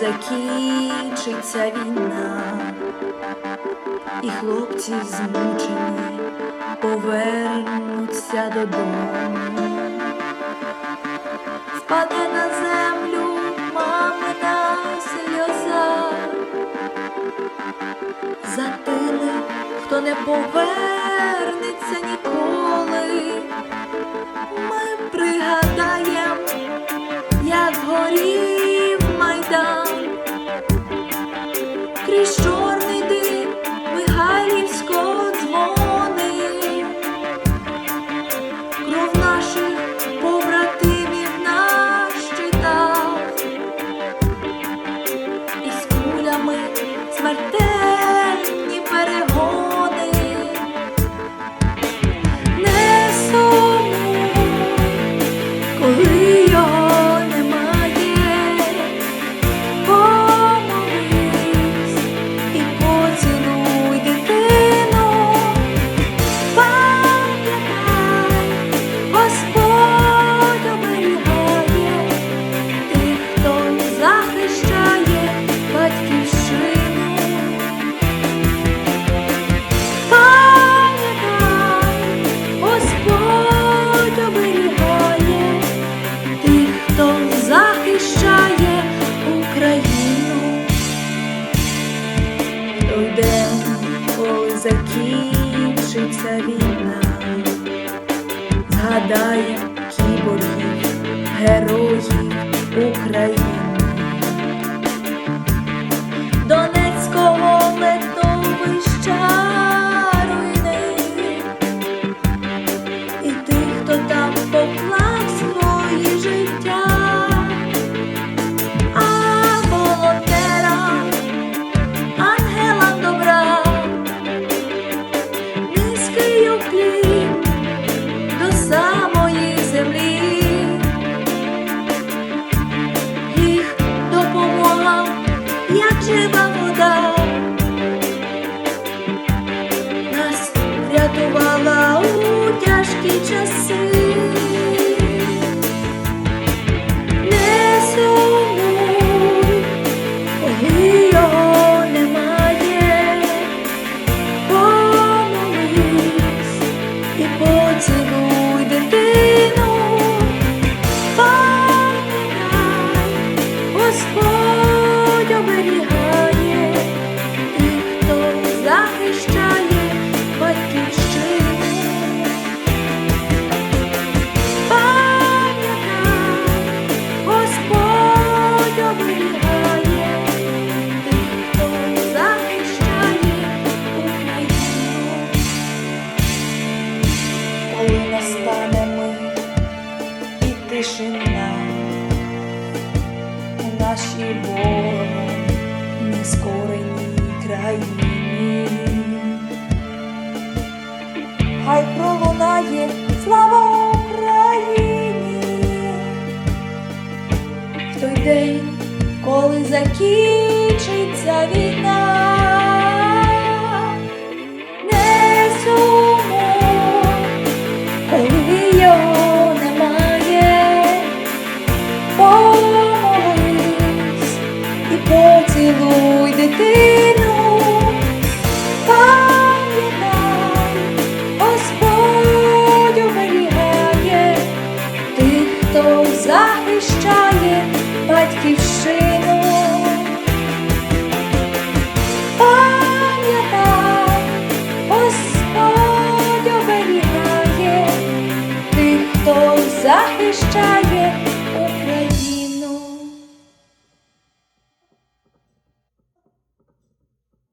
закінчиться війна, і хлопці змучені повернуться додому, впаде на землю мамина сльоза, за тими, хто не повернеться ніколи, ми пригадаєм, desperté. Згадає кіборгів, героїв України. Нашій не нескореній країні. Хай пролунає слава Україні в той день, коли закінчиться війна. поцілуй дитину, пам'ятай, Господь оберігає, тих, хто захищає батьківщину. Пам'ятай, тих, хто захищає.